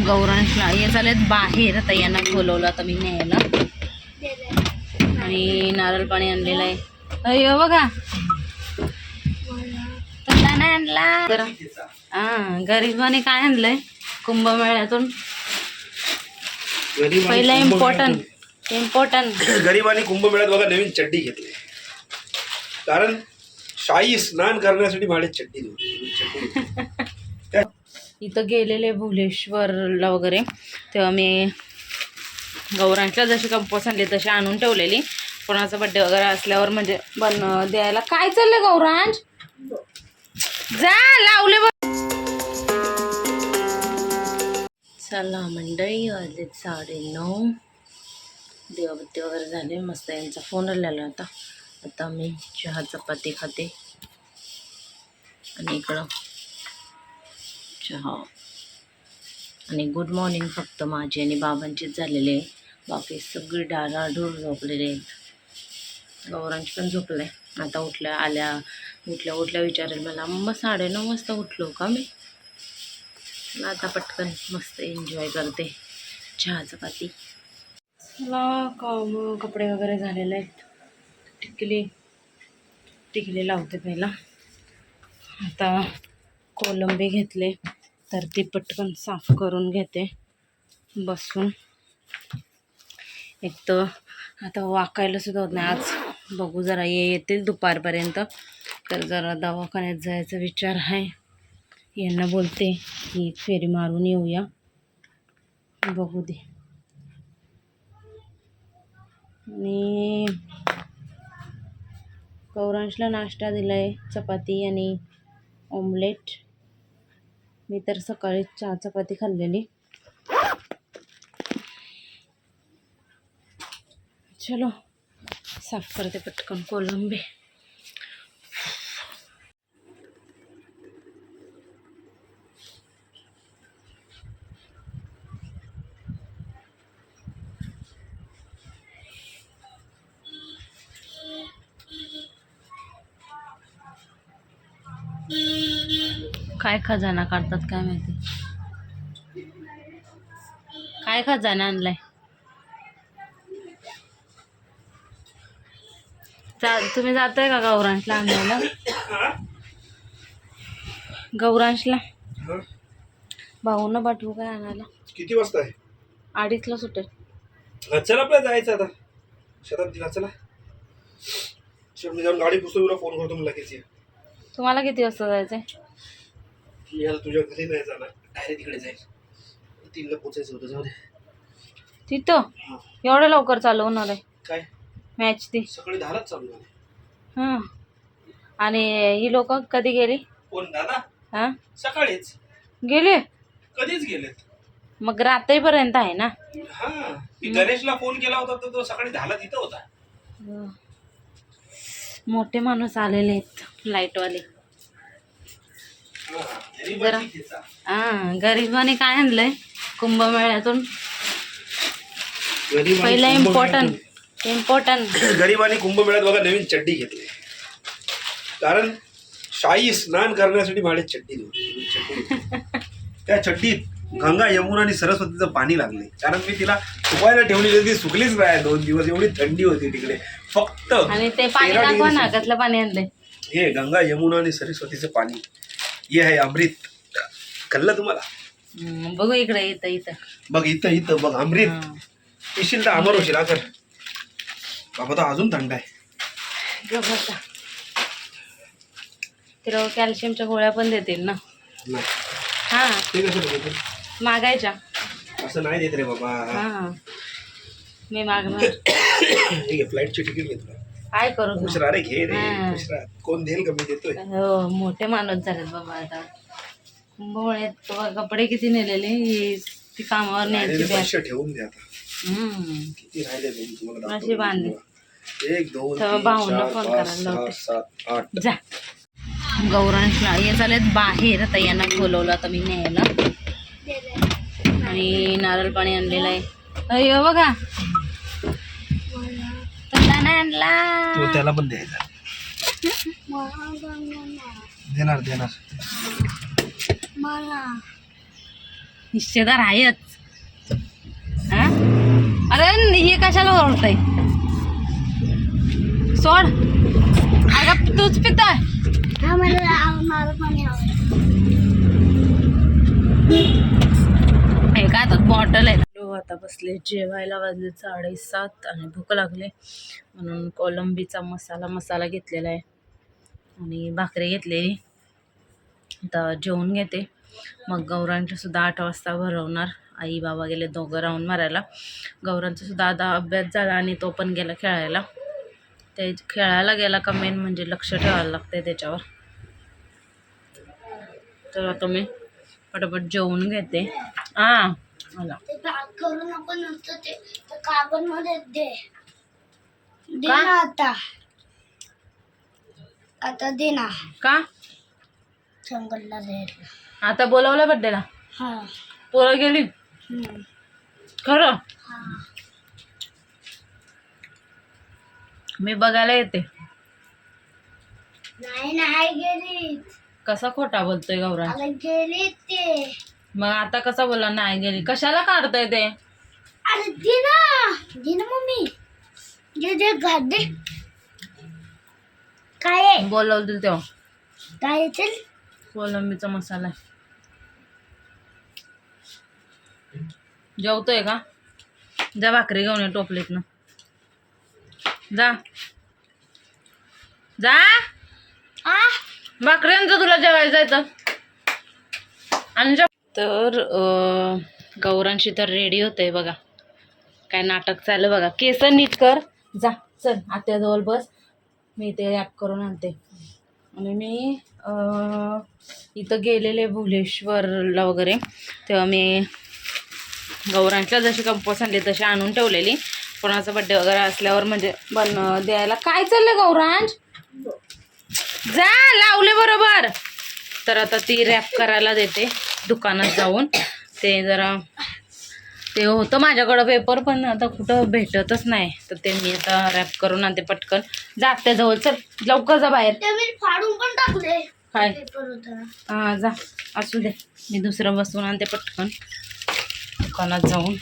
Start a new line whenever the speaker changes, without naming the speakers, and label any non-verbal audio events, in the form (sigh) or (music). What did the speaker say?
गौरांशला. हे चालेत बाहेर. आता यांना बोलवलं आता मी न्यायला. आणि नारळ पाणी आणलेलं आहे. अय्यो बघा. तुला नाही आणला. तर हा गरीबाने काय आणलंय? कुंभमेळ्यातून? पहिलं इम्पॉर्टंट इम्पॉर्टंट
गरीबांनी कुंभमेळ्यात बघा नवीन चड्डी घेतली. कारण शाही स्नान करण्यासाठी भाडे चड्डी नव्हती. चड्डी? (laughs)
इथं गेलेले भुलेश्वरला वगैरे. तेव्हा मी गौरांच्या जशी कंपोस्ट आणली तशी आणून ठेवलेली. कोणाचा बड्डे वगैरे असल्यावर म्हणजे बन द्यायला. काय चाललंय गौरांज जा लावले चला मंडळी वाजले साडे नऊ दिवाबत्ती वगैरे झाले. मस्त यांचा फोन आलेला होता. आता मी चहा चपाती खाते. आणि इकडं चहा हो. आणि गुड मॉर्निंग फक्त माझी आणि बाबांचीच झालेली आहे. बाकी सगळी डाराडूर झोपलेले आहेत. गौरांश पण झोपले आता उठल्या आल्या उठल्या उठल्या विचारेल मला मग साडेनऊ वाजता उठलो का मी? आता पटकन मस्त एन्जॉय करते. चहा चपाती मला काम कपडे वगैरे झालेले आहेत. टिकली टिकली लावते पहिला. आता कोलंबी घेतले तर ती पटकन साफ करून घेते बसून. एक तर आता वाकायला सुद्धा होत नाही. आज बघू जरा ये येतील दुपारपर्यंत तर जरा दवाखान्यात जायचा विचार आहे. यांना बोलते की फेरी मारून येऊया. बघू दे. आणि कौरांशला नाश्ता दिला आहे चपाती आणि ऑमलेट मी तर सकाळी चहा चपाती खाल्लेली. चलो साफ करते पटकन कोलंबी. काय खजाना काढतात काय माहिती? काय खजाना आणलाय? जा तुम्ही जाताय का गौरांशला आणायला? गौरांशला? भाऊनं पाठवू काय आणायला?
किती वाजता आहे?
अडीचला सुटेल.
चल आपल्याला जायचं आता. शताब्दीला चला. जाऊन गाडी पुस्तक तुला फोन करतो मला लगेच.
तुम्हाला किती वाजता जायचंय?
मी आता तुझ्या घरी नाही जाणार. डायरेक्ट तिकडे जाईल. तीनला पोचायचं होतं जाऊ दे.
तिथं. एवढं लवकर चालू होणार आहे.
काय?
मॅच ती.
सकाळी दहालाच चालू झाले.
हां. आणि ही लोक कधी गेली?
कोण दादा?
हां?
सकाळीच.
गेले?
कधीच गेलेत.
मग रात्रीपर्यंत आहे ना?
हा. गणेशला फोन केला होता तर तो सकाळी दहाला तिथं होता.
मोठे माणूस आलेले आहेत लाईटवाले
हा,
जरा. हां गरीबाने काय आणलंय? कुंभमेळ्यातून. पहिलं इम्पॉर्टंट इम्पॉर्टंट
गरीबांनी कुंभमेळ्यात बघा नवीन चड्डी घेतली. कारण शाही स्नान करण्यासाठी भाडे चड्डी चड्डी. (laughs) त्या चड्डीत गंगा यमुना आणि सरस्वतीचं पाणी लागले. कारण मी तिला सुकायला ठेवलेली होती, ती सुकलीच नाही दोन दिवस एवढी थंडी होती तिकडे. फक्त
आणि ते पाणी
तेरा
दाखवा ना कसलं पाणी आणलंय.
हे गंगा यमुना आणि सरस्वतीचं पाणी. हे आहे अमृत. कळलं तुम्हाला?
हम्म, बघू इकडे इथं इथं.
बघ इथं इथं बघ अमृत.
हां.
पिशील तर अमर होशील कर. बाबा तर अजून थंड आहे.
तिला कॅल्शियमच्या गोळ्या पण देतील ना.
नाही.
हां.
ते कसं?
मागायच्या.
असं नाही देत रे बाबा.
हां. मी मागणार.
हे फ्लाईटची तिकीट घे तुला
काय करू?
राहा रे घे रे
हा.
कोण देईल का मी देतोय?
हो मोठे माणूस झालेत बाबा आता. बघा, कपडे किती नेलेले हे ती कामावर न्यायची
राहिलेले
बॅग.
पैसे ठेवून द्या आता.
हम्म.
किती राहिले दोन तुम्हाला
अशी बांधली.
एक दोन
तेव्हा
तीन
भाऊंना
चार
फोन
पाच
करायला
सहा
लावते.
सात आठ.
जा. गौरांशला हे चालेत बाहेर. आता यांना बोलवलं आता मी न्यायला. आणि नारळ पाणी आणलेलं आहे. अय्यो बघा. तुला नाही आणला
तो त्याला पण द्यायचा. देणार देणार.
हिस्सेदार आहेच. हा? अरे हे कशाला ओरडतय? सोड. अगं तूच पिताय.
हा पाणी
काय बॉटल आहे. आता बसले जेवायला वाजले साडेसात आणि भूक लागले. म्हणून कोलंबीचा मसाला मसाला घेतलेला आहे. आणि भाकरी घेतलेली आता जेवून घेते. मग गौरांचे सुद्धा आठ वाजता भरवणार. आई बाबा गेले दोघं राऊंड मारायला. गौरांचा सुद्धा आता अभ्यास झाला आणि तो पण गेला खेळायला. ते खेळायला गेला का मेन म्हणजे लक्ष ठेवायला लागतंय त्याच्यावर. तर आता मी पटापट जेवून घेते. हां मला
करू नको नसतं ते कागदमध्ये दे. दे
का?
ना आता. आता दे ना.
का?
संगलला दे
आता बोलवलं बड्डेला?
हा.
पोरं गेली?
हम्म.
खरं?
हा.
मी बघायला येते.
नाही नाही गेली
कसा खोटा बोलतोय गौरा
गेली ते.
मग आता कसा बोलला? नाही गेली. कशाला काढतोय ते?
अरे दे ना. दे ना मम्मी. दे दे दे. काय आहे?
बोलवतील तेव्हा.
काय येतील
कोलंबीचा मसाला आहे. जेवतोय का? जा भाकरी घेऊन ये टोपलीतनं. जा. जा.
आ?
भाकऱ्यांचं तुला जेवायचं आहे तर आणि जेव- तर गौरांशी तर रेडी होते बघा. काय नाटक चाललं बघा. केस नीट कर. जा चल आत्याजवळ बस. मी ते रॅप करून आणते. आणि मी इथं गेलेले भुलेश्वरला वगैरे. तेव्हा मी गौरांच्या जशी कंपोस आणली तशी आणून ठेवलेली. कोणाचा बड्डे वगैरे असल्यावर म्हणजे बन द्यायला. काय चाललं गौरांश? जा लावले बरोबर. तर आता ती रॅप करायला देते. दुकानात जाऊन. ते जरा ते होतं माझ्याकडं पेपर पण आता कुठं भेटतच नाही. तर ते मी आता रॅप करून आणते पटकन. जा जवळ. चल लवकर जा बाहेर.
फाडून पण टाकले.
काय? हां जा. असू दे. मी दुसरं बसून आणते पटकन. दुकानात जाऊन.